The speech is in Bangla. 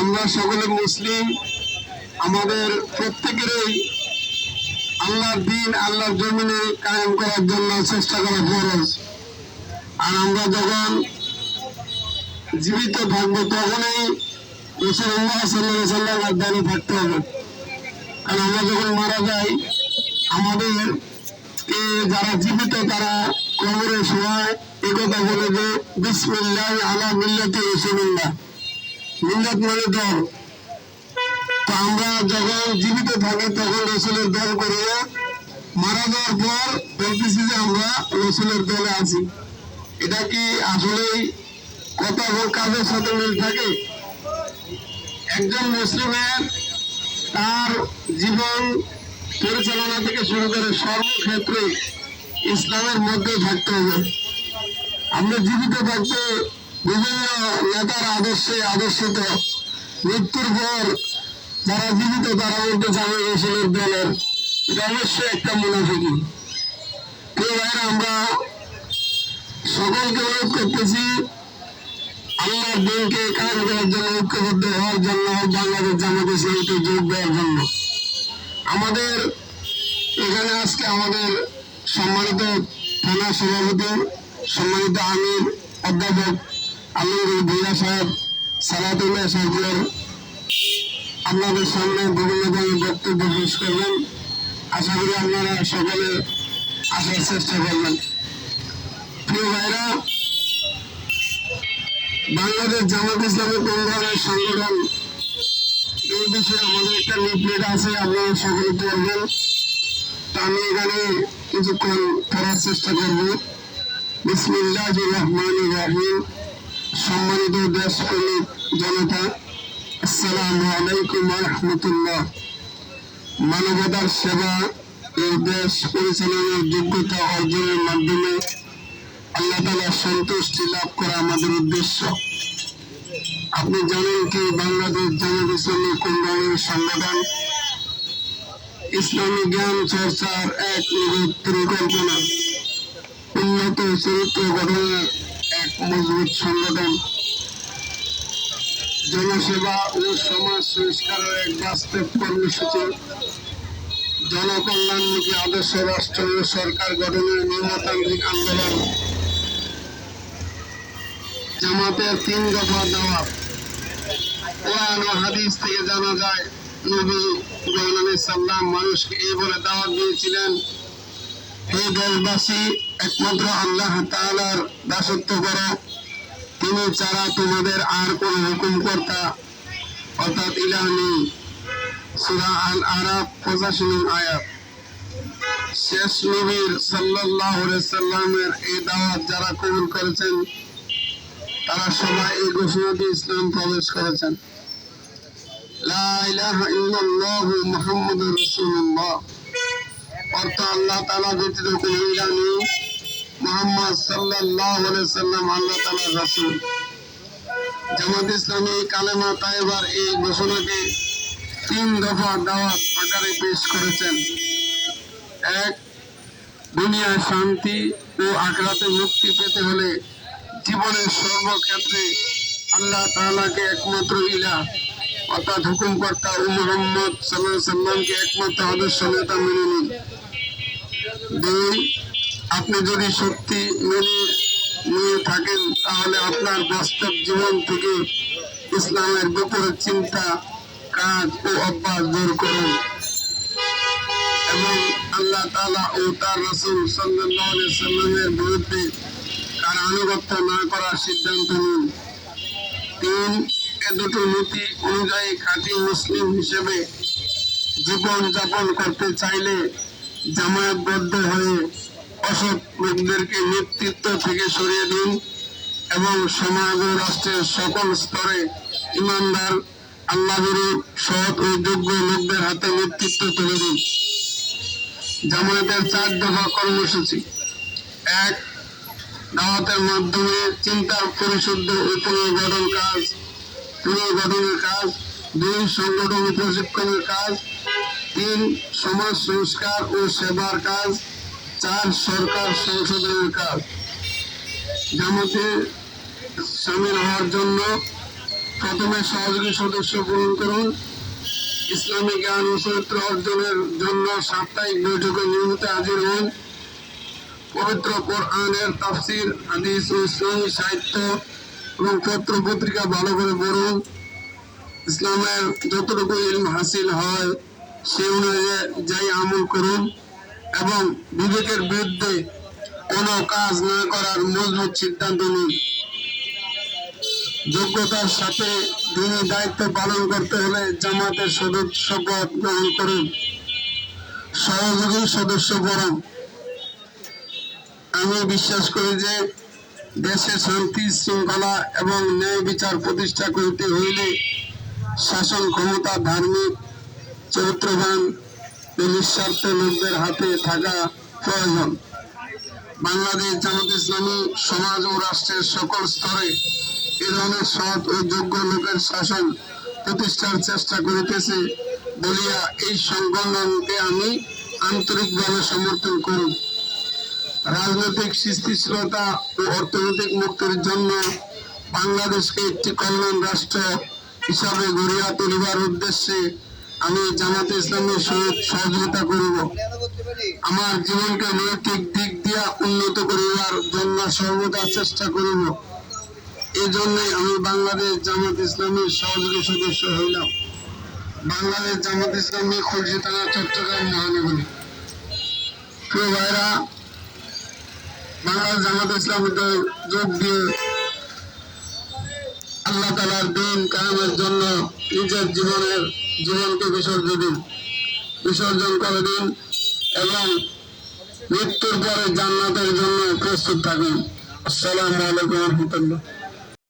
আমরা সকলে মুসলিম। আমাদের প্রত্যেকেরই আল্লাহর দিন, আল্লাহর জমিনে কায়েম করার জন্য চেষ্টা করা ফরজ। আর আমরা যখন জীবিত থাকব তখনই রসুল্লাহ সাল্লাহ থাকতে হবে। কারণ আমরা যখন মারা যাই, আমাদের যারা জীবিত তারা কবরের সময় এ কথা বলে যে, বিসমিল্লাহ আলা মিল্লাতে রসুল্লাহ মিল্লাত মানে দল। তো আমরা যখন জীবিত থাকি, তখন রসুলের দল করিয়া মারা যাওয়ার পর বলতেছি যে আমরা রসুলের দলে আছি। এটা কি আসলেই কথা এবং কাজের সাথে মিল থাকে? একজন মুসলিমের তার জীবন পরিচালনা থেকে শুরু করে সর্বক্ষেত্রে ইসলামের মধ্যে থাকতে হবে। আমরা জীবিত থাকতে বিভিন্ন নেতার আদর্শে আদর্শিত। মৃত্যুর পর যারা জীবিত, তারা মধ্যে জামে রসুলের দলের এটা অবশ্যই একটা মুনাফিকি। ভাইয়েরা, আমরা সকলকে অনুরোধ করতেছি আল্লাহর দিনকে কাজ করার জন্য ঐক্যবদ্ধ হওয়ার জন্য বাংলাদেশ জামাত ইসলামীতে যোগ দেওয়ার জন্য। আমাদের এখানে আজকে আমাদের সম্মানিত থানা সভাপতি, সম্মানিত আমির অধ্যাপক আলমগীর ভুইয়া সাহেব, সালাতুল্লাহ সাহেবের আপনাদের সামনে বিভিন্ন ধরনের বক্তব্য পেশ করবেন। আশা করি আপনারা সকলে আসার চেষ্টা করবেন। প্রিয় ভাইরা বাংলাদেশ জামাত ইসলামী কোন ধরনের সংগঠন। এই বিষয়ে আমাদের একটা লিফলেট আছে, আপনারা সকলে পড়বেন। তা আমি এখানে কিছুক্ষণ পড়ার চেষ্টা করব। বিসমিল্লাহ রহমান রাহিম। সম্মানিত দেশপ্রেমিক জনতা, আসসালামু আলাইকুম রহমতুল্লাহ মানবতার সেবা ও দেশ পরিচালনার যোগ্যতা অর্জনের মাধ্যমে আল্লাহ তালা সন্তুষ্টি লাভ করা আমাদের উদ্দেশ্য। আপনি জানেন কি বাংলাদেশ জামাত ইসলামী কোন সংগঠন? ইসলামী জ্ঞান চর্চার এক পরিকল্পনা। উন্নত চরিত্র গঠনের এক মজবুত সংগঠন। জনসেবা ও সমাজ সংস্কারের এক বাস্তব কর্মসূচি। জনকল্যাণমুখী আদর্শ রাষ্ট্র ও সরকার গঠনের নিয়মতান্ত্রিক আন্দোলন। জামাতের তিন দফা দাওয়াত। কোরআন ও হাদিস থেকে জানা যায়, নবী জওয়ান সাল্লাম মানুষকে এই বলে দাওয়াত দিয়েছিলেন, হে দেশবাসী, একমাত্র আল্লাহ তাআলার দাসত্ব করো। তিনি ছাড়া তোমাদের আর কোন হুকুম কর্তা অর্থাৎ ইলাহ নেই। সূরা আল আরাফ 85 নং আয়াত। শেষ নবীর আলাইহি সাল্লামের এই দাওয়াত যারা কবুল করেছেন তারা সবাই এই ঘোষণাটি ইসলাম প্রবেশ করেছেন। ইসলামী কালেমা এই তিন দফা দাওয়াত আকারে পেশ করেছেন। এক, দুনিয়ায় শান্তি ও আখরাতে মুক্তি পেতে হলে জীবনের সর্বক্ষেত্রে আল্লাহ তাআলাকে একমাত্র ইলা অর্থাৎ হুকুমকর্তা ও মোহাম্মদ সাল্লাহ সাল্লামকে একমাত্র আদর্শ নেতা মেনে নিন। দুই, আপনি যদি সত্যি মেনে নিয়ে থাকেন, তাহলে আপনার বাস্তব জীবন থেকে ইসলামের বিপরীত চিন্তা, কাজ ও অভ্যাস দূর করুন। এবং আল্লাহ তাআলা ও তার রসুল আলাইহি সাল্লামের বিরুদ্ধে তার আনুগত্য না করার সিদ্ধান্ত নিন। তিন, এ দুটো নীতি অনুযায়ী খাঁটি মুসলিম হিসেবে জীবন যাপন করতে চাইলে জামায়াতবদ্ধ হয়ে অসৎ লোকদেরকে নেতৃত্ব থেকে সরিয়ে দিন এবং সমাজ ও রাষ্ট্রের সকল স্তরে ইমানদার আল্লাহগুরু সৎ ও যোগ্য লোকদের হাতে নেতৃত্ব তুলে দিন। জামায়াতের চার দফা কর্মসূচি। এক দাওয়াতের মাধ্যমে চিন্তার পরিশুদ্ধ ও পুনর্গঠন কাজ, পুনর্গঠনের কাজ, দুই সংগঠন প্রশিক্ষণের কাজ, তিন সমাজ সংস্কার ও সেবার কাজ, চার সরকার সংশোধনের কাজ। জামাতে সামিল হওয়ার জন্য প্রথমে সহযোগী সদস্য পূরণ করুন। ইসলামী জ্ঞান ও চরিত্র অর্জনের জন্য সাপ্তাহিক বৈঠকে নিয়মিত হাজির হন। পবিত্র কোরআনের তাফসির, হাদিস ইসলামী সাহিত্য এবং পত্র পত্রিকা ভালো করে পড়ুন। ইসলামের যতটুকু ইলম হাসিল হয়, সে অনুযায়ী আমল করুন এবং বিবেকের বিরুদ্ধে কোনো কাজ না করার মজবুত সিদ্ধান্ত নিন। যোগ্যতার সাথে দিনী দায়িত্ব পালন করতে হলে জামাতের সদস্য পদ গ্রহণ করুন। সহযোগী সদস্য বরং আমি বিশ্বাস করি যে দেশে শান্তি, শৃঙ্খলা এবং ন্যায় বিচার প্রতিষ্ঠা করতে হইলে শাসন ক্ষমতা, ধার্মিক, চরিত্রবান নিঃস্বার্থ লোকদের হাতে থাকা প্রয়োজন। বাংলাদেশ জামাত ইসলামী সমাজ ও রাষ্ট্রের সকল স্তরে এ ধরনের সৎ ও যোগ্য লোকের শাসন প্রতিষ্ঠার চেষ্টা করিতেছে বলিয়া এই সংগঠনকে আমি আন্তরিকভাবে সমর্থন করি রাজনৈতিক স্থিতিশীলতা ও অর্থনৈতিক মুক্তির জন্য বাংলাদেশকে একটি কল্যাণ রাষ্ট্র হিসাবে গড়িয়া তুলিবার উদ্দেশ্যে আমি জামাতে ইসলামের সহিত সহযোগিতা করিব। আমার জীবনকে নৈতিক দিক দিয়া উন্নত করিবার জন্য সর্বদা চেষ্টা করিব। এই জন্যই আমি বাংলাদেশ জামাত ইসলামের সহযোগী সদস্য হইলাম। বাংলাদেশ জামাত ইসলামী খুলশি থানা চট্টগ্রাম মহানগরী। প্রিয় ভাইরা বাংলাদেশ জামাত ইসলামীতে যোগ দিয়ে আল্লাহ তালার দিন কায়েমের জন্য নিজের জীবনের জীবনকে বিসর্জন দিন। বিসর্জন করে দিন এবং মৃত্যুর পরে জান্নাতের জন্য প্রস্তুত থাকুন। আসসালামু আলাইকুম রহমতুল্লাহ।